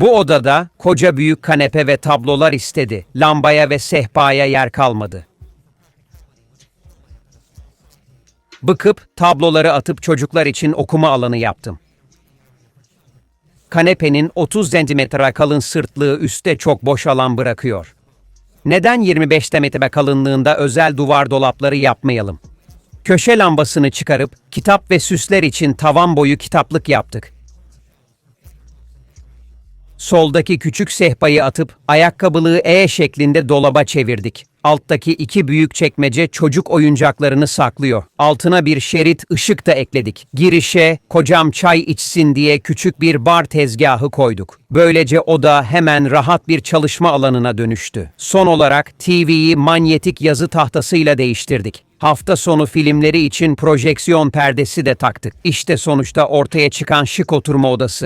Bu odada koca büyük kanepe ve tablolar istedi. Lambaya ve sehpaya yer kalmadı. Bıkıp tabloları atıp çocuklar için okuma alanı yaptım. Kanepenin 30 cm kalın sırtlığı üstte çok boş alan bırakıyor. Neden 25 cm kalınlığında özel duvar dolapları yapmayalım? Köşe lambasını çıkarıp kitap ve süsler için tavan boyu kitaplık yaptık. Soldaki küçük sehpayı atıp ayakkabılığı E şeklinde dolaba çevirdik. Alttaki iki büyük çekmece çocuk oyuncaklarını saklıyor. Altına bir şerit ışık da ekledik. Girişe kocam çay içsin diye küçük bir bar tezgahı koyduk. Böylece oda hemen rahat bir çalışma alanına dönüştü. Son olarak TV'yi manyetik yazı tahtasıyla değiştirdik. Hafta sonu filmleri için projeksiyon perdesi de taktık. İşte sonuçta ortaya çıkan şık oturma odası.